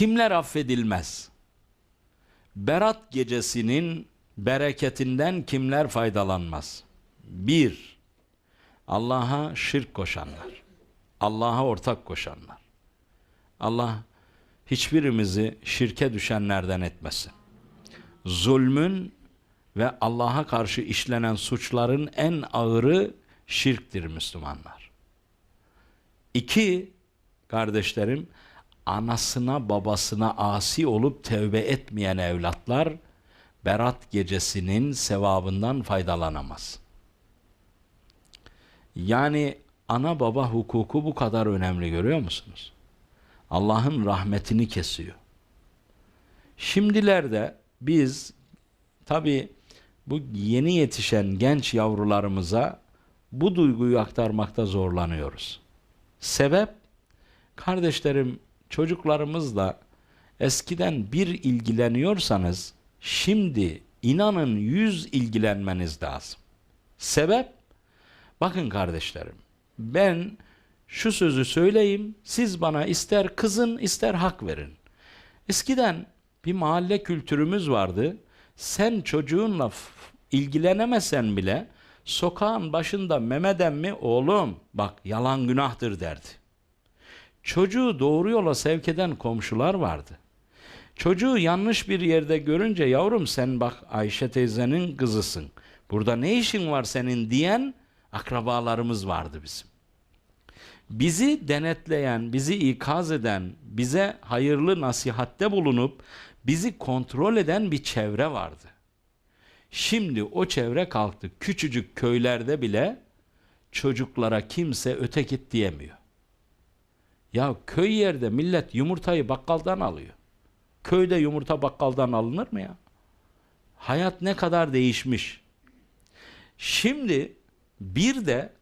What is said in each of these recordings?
Kimler affedilmez? Berat gecesinin bereketinden kimler faydalanmaz? Bir, Allah'a şirk koşanlar. Allah'a ortak koşanlar. Allah hiçbirimizi şirke düşenlerden etmesin. Zulmün ve Allah'a karşı işlenen suçların en ağırı şirktir Müslümanlar. İki, kardeşlerim, anasına babasına asi olup tevbe etmeyen evlatlar, Berat gecesinin sevabından faydalanamaz. Yani ana baba hukuku bu kadar önemli görüyor musunuz? Allah'ın rahmetini kesiyor. Şimdilerde biz tabi bu yeni yetişen genç yavrularımıza bu duyguyu aktarmakta zorlanıyoruz. Sebep kardeşlerim çocuklarımızla eskiden bir ilgileniyorsanız şimdi inanın yüz ilgilenmeniz lazım. Sebep bakın kardeşlerim ben şu sözü söyleyeyim siz bana ister kızın ister hak verin. Eskiden bir mahalle kültürümüz vardı. Sen çocuğunla ilgilenemesen bile sokağın başında Mehmet emmi oğlum bak yalan günahtır derdi. Çocuğu doğru yola sevk eden komşular vardı. Çocuğu yanlış bir yerde görünce yavrum sen bak Ayşe teyzenin kızısın. Burada ne işin var senin diyen akrabalarımız vardı bizim. Bizi denetleyen, bizi ikaz eden, bize hayırlı nasihatte bulunup bizi kontrol eden bir çevre vardı. Şimdi o çevre kalktı. Küçücük köylerde bile çocuklara kimse öte git diyemiyor. Ya köy yerde millet yumurtayı bakkaldan alıyor. Köyde yumurta bakkaldan alınır mı ya? Hayat ne kadar değişmiş. Şimdi bir de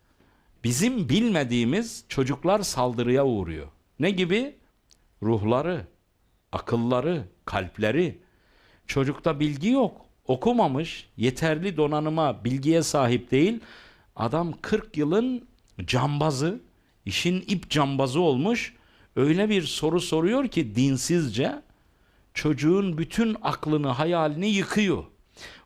bizim bilmediğimiz çocuklar saldırıya uğruyor. Ne gibi? Ruhları, akılları, kalpleri. Çocukta bilgi yok. Okumamış, yeterli donanıma, bilgiye sahip değil. Adam 40 yılın cambazı, işin ip cambazı olmuş. Öyle bir soru soruyor ki dinsizce çocuğun bütün aklını, hayalini yıkıyor.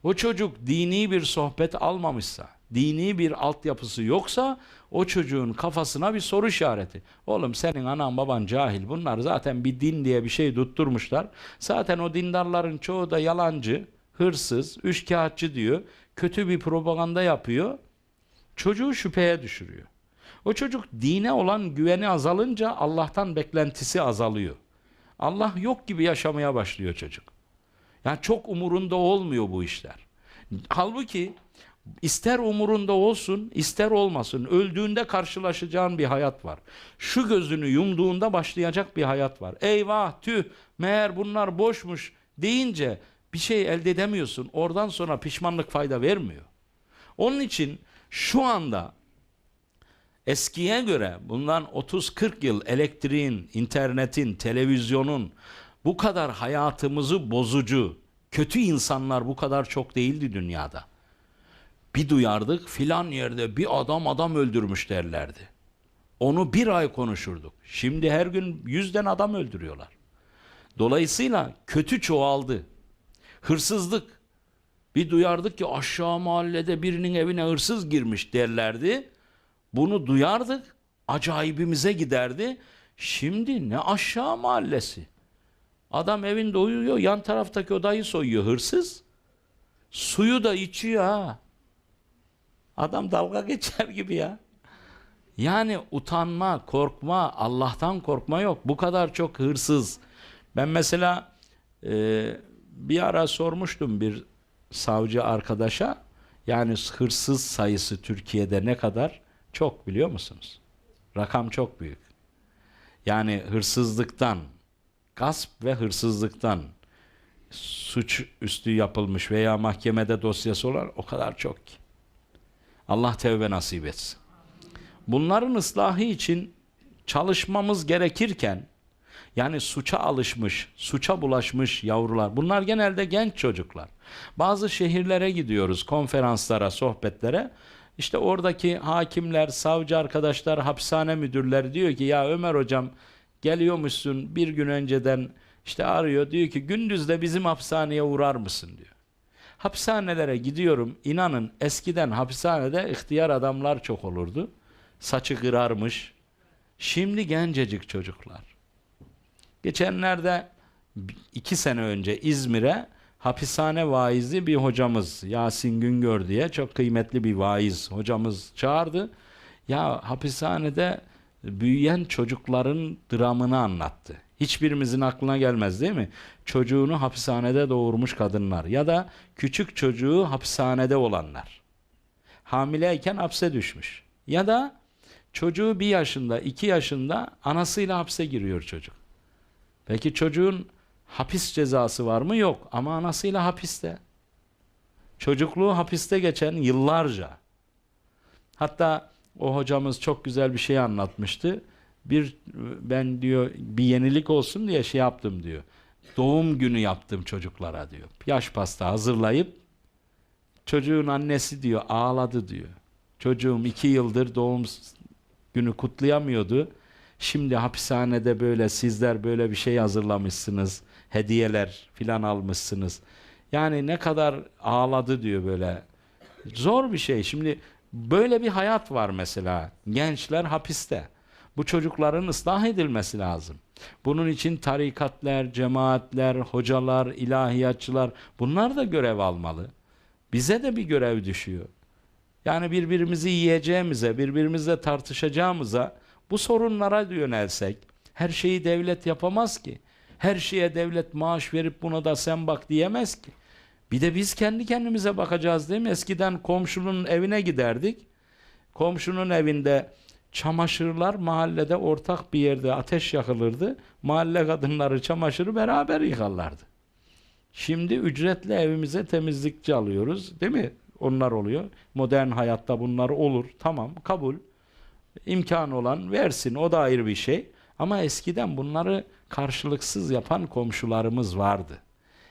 O çocuk dini bir sohbet almamışsa, dini bir altyapısı yoksa o çocuğun kafasına bir soru işareti. Oğlum senin anan baban cahil. Bunlar zaten bir din diye bir şey tutturmuşlar. Zaten o dindarların çoğu da yalancı, hırsız, üçkağıtçı diyor. Kötü bir propaganda yapıyor. Çocuğu şüpheye düşürüyor. O çocuk dine olan güveni azalınca Allah'tan beklentisi azalıyor. Allah yok gibi yaşamaya başlıyor çocuk. Yani çok umurunda olmuyor bu işler. Halbuki ister umurunda olsun, ister olmasın, öldüğünde karşılaşacağın bir hayat var. Şu gözünü yumduğunda başlayacak bir hayat var. Eyvah, tüh, meğer bunlar boşmuş deyince bir şey elde edemiyorsun. Oradan sonra pişmanlık fayda vermiyor. Onun için şu anda eskiye göre bundan 30-40 yıl elektriğin, internetin, televizyonun bu kadar hayatımızı bozucu, kötü insanlar bu kadar çok değildi dünyada. Bir duyardık filan yerde bir adam adam öldürmüş derlerdi. Onu bir ay konuşurduk. Şimdi her gün yüzden adam öldürüyorlar. Dolayısıyla kötü çoğaldı. Hırsızlık. Bir duyardık ki aşağı mahallede birinin evine hırsız girmiş derlerdi. Bunu duyardık. Acayibimize giderdi. Şimdi ne aşağı mahallesi. Adam evinde uyuyor. Yan taraftaki odayı soyuyor hırsız. Suyu da içiyor ha. Adam dalga geçer gibi ya. Yani utanma, korkma, Allah'tan korkma yok. Bu kadar çok hırsız. Ben mesela e, bir ara sormuştum bir savcı arkadaşa. Yani hırsız sayısı Türkiye'de ne kadar? Çok biliyor musunuz? Rakam çok büyük. Yani hırsızlıktan, gasp ve hırsızlıktan suç üstü yapılmış veya mahkemede dosyası olan o kadar çok ki. Allah tevbe nasip etsin. Bunların ıslahı için çalışmamız gerekirken yani suça alışmış, suça bulaşmış yavrular. Bunlar genelde genç çocuklar. Bazı şehirlere gidiyoruz, konferanslara, sohbetlere. İşte oradaki hakimler, savcı arkadaşlar, hapishane müdürleri diyor ki ya Ömer hocam geliyormuşsun bir gün önceden İşte arıyor diyor ki gündüz de bizim hapishaneye uğrar mısın diyor. Hapishanelere gidiyorum. İnanın eskiden hapishanede ihtiyar adamlar çok olurdu. Saçı kırarmış. Şimdi gencecik çocuklar. Geçenlerde iki sene önce İzmir'e hapishane vaizi bir hocamız Yasin Güngör diye çok kıymetli bir vaiz hocamız çağırdı. Ya hapishanede büyüyen çocukların dramını anlattı. Hiçbirimizin aklına gelmez değil mi? Çocuğunu hapishanede doğurmuş kadınlar ya da küçük çocuğu hapishanede olanlar. Hamileyken hapse düşmüş. Ya da çocuğu bir yaşında, iki yaşında anasıyla hapse giriyor çocuk. Peki çocuğun hapis cezası var mı? Yok. Ama anasıyla hapiste. Çocukluğu hapiste geçen yıllarca. Hatta o hocamız çok güzel bir şey anlatmıştı. Bir ben diyor bir yenilik olsun diye şey yaptım diyor. Doğum günü yaptım çocuklara diyor. Yaş pasta hazırlayıp çocuğun annesi diyor ağladı diyor. Çocuğum iki yıldır doğum günü kutlayamıyordu. Şimdi hapishanede böyle sizler böyle bir şey hazırlamışsınız. Hediyeler filan almışsınız. Yani ne kadar ağladı diyor böyle. Zor bir şey. Şimdi böyle bir hayat var mesela. Gençler hapiste. Bu çocukların ıslah edilmesi lazım. Bunun için tarikatlar, cemaatler, hocalar, ilahiyatçılar bunlar da görev almalı. Bize de bir görev düşüyor. Yani birbirimizi yiyeceğimize, birbirimizle tartışacağımıza bu sorunlara yönelsek her şeyi devlet yapamaz ki. Her şeye devlet maaş verip buna da sen bak diyemez ki. Bir de biz kendi kendimize bakacağız değil mi? Eskiden komşunun evine giderdik. Komşunun evinde çamaşırlar mahallede ortak bir yerde ateş yakılırdı. Mahalle kadınları çamaşırı beraber yıkarlardı. Şimdi ücretle evimize temizlikçi alıyoruz değil mi? Onlar oluyor. Modern hayatta bunlar olur. Tamam kabul. İmkanı olan versin o da ayrı bir şey. Ama eskiden bunları karşılıksız yapan komşularımız vardı.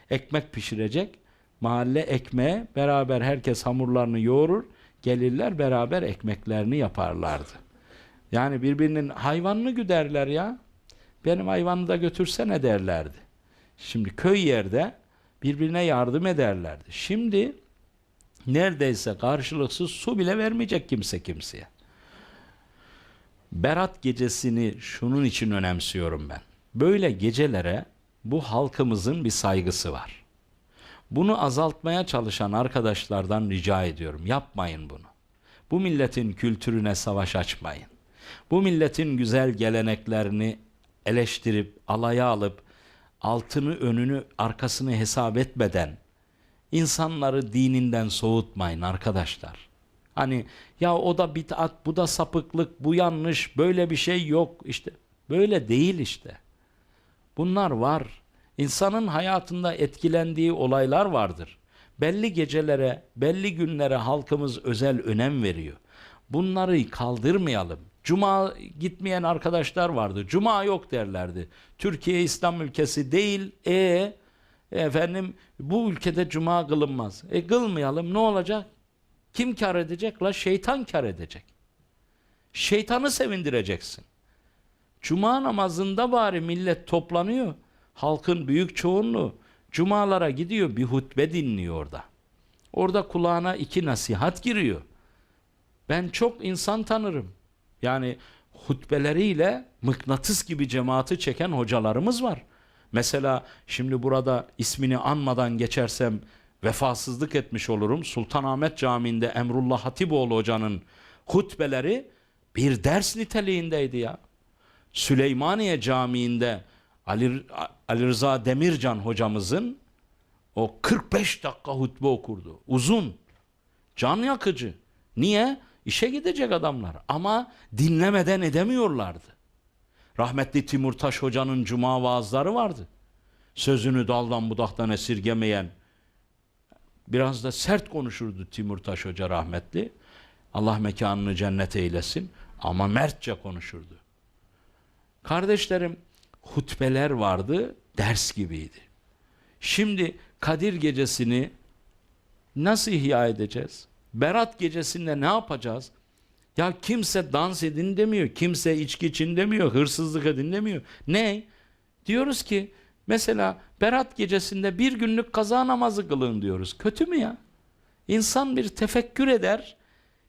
Ekmek pişirecek, mahalle ekmeğe beraber herkes hamurlarını yoğurur, gelirler beraber ekmeklerini yaparlardı. Yani birbirinin hayvanını güderler ya. Benim hayvanı da götürsene derlerdi. Şimdi köy yerde birbirine yardım ederlerdi. Şimdi neredeyse karşılıksız su bile vermeyecek kimse kimseye. Berat gecesini şunun için önemsiyorum ben. Böyle gecelere bu halkımızın bir saygısı var. Bunu azaltmaya çalışan arkadaşlardan rica ediyorum. Yapmayın bunu. Bu milletin kültürüne savaş açmayın. Bu milletin güzel geleneklerini eleştirip, alaya alıp, altını, önünü, arkasını hesap etmeden insanları dininden soğutmayın arkadaşlar. Hani ya o da bid'at, bu da sapıklık, bu yanlış, böyle bir şey yok. işte böyle değil işte. Bunlar var. İnsanın hayatında etkilendiği olaylar vardır. Belli gecelere, belli günlere halkımız özel önem veriyor. Bunları kaldırmayalım. Cuma gitmeyen arkadaşlar vardı. Cuma yok derlerdi. Türkiye İslam ülkesi değil. E efendim bu ülkede cuma kılınmaz. E kılmayalım ne olacak? Kim kar edecek? La şeytan kar edecek. Şeytanı sevindireceksin. Cuma namazında bari millet toplanıyor. Halkın büyük çoğunluğu cumalara gidiyor bir hutbe dinliyor orada. Orada kulağına iki nasihat giriyor. Ben çok insan tanırım. Yani hutbeleriyle mıknatıs gibi cemaati çeken hocalarımız var. Mesela şimdi burada ismini anmadan geçersem vefasızlık etmiş olurum. Sultanahmet Camii'nde Emrullah Hatipoğlu hocanın hutbeleri bir ders niteliğindeydi ya. Süleymaniye Camii'nde Ali, Ali Rıza Demircan hocamızın o 45 dakika hutbe okurdu. Uzun, can yakıcı. Niye? İşe gidecek adamlar ama dinlemeden edemiyorlardı. Rahmetli Timur Taş hocanın cuma vaazları vardı. Sözünü daldan budaktan esirgemeyen, biraz da sert konuşurdu Timur Taş Hoca rahmetli. Allah mekanını cennet eylesin ama mertçe konuşurdu. Kardeşlerim hutbeler vardı ders gibiydi. Şimdi Kadir gecesini nasıl ihya edeceğiz? Berat gecesinde ne yapacağız? Ya kimse dans edin demiyor, kimse içki için demiyor, hırsızlık edin demiyor. Ne? Diyoruz ki Mesela Berat gecesinde bir günlük kaza namazı kılın diyoruz. Kötü mü ya? İnsan bir tefekkür eder.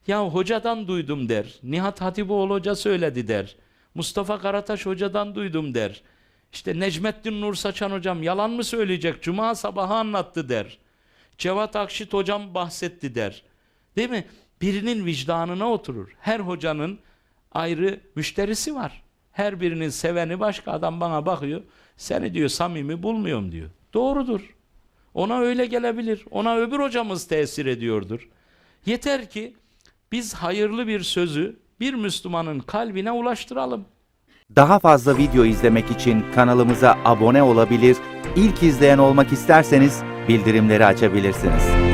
Ya hocadan duydum der. Nihat Hatipoğlu hoca söyledi der. Mustafa Karataş hocadan duydum der. İşte Necmettin Nur Saçan hocam yalan mı söyleyecek? Cuma sabahı anlattı der. Cevat Akşit hocam bahsetti der. Değil mi? Birinin vicdanına oturur. Her hocanın ayrı müşterisi var. Her birinin seveni başka adam bana bakıyor. Seni diyor samimi bulmuyorum diyor. Doğrudur. Ona öyle gelebilir. Ona öbür hocamız tesir ediyordur. Yeter ki biz hayırlı bir sözü bir Müslümanın kalbine ulaştıralım. Daha fazla video izlemek için kanalımıza abone olabilir, ilk izleyen olmak isterseniz bildirimleri açabilirsiniz.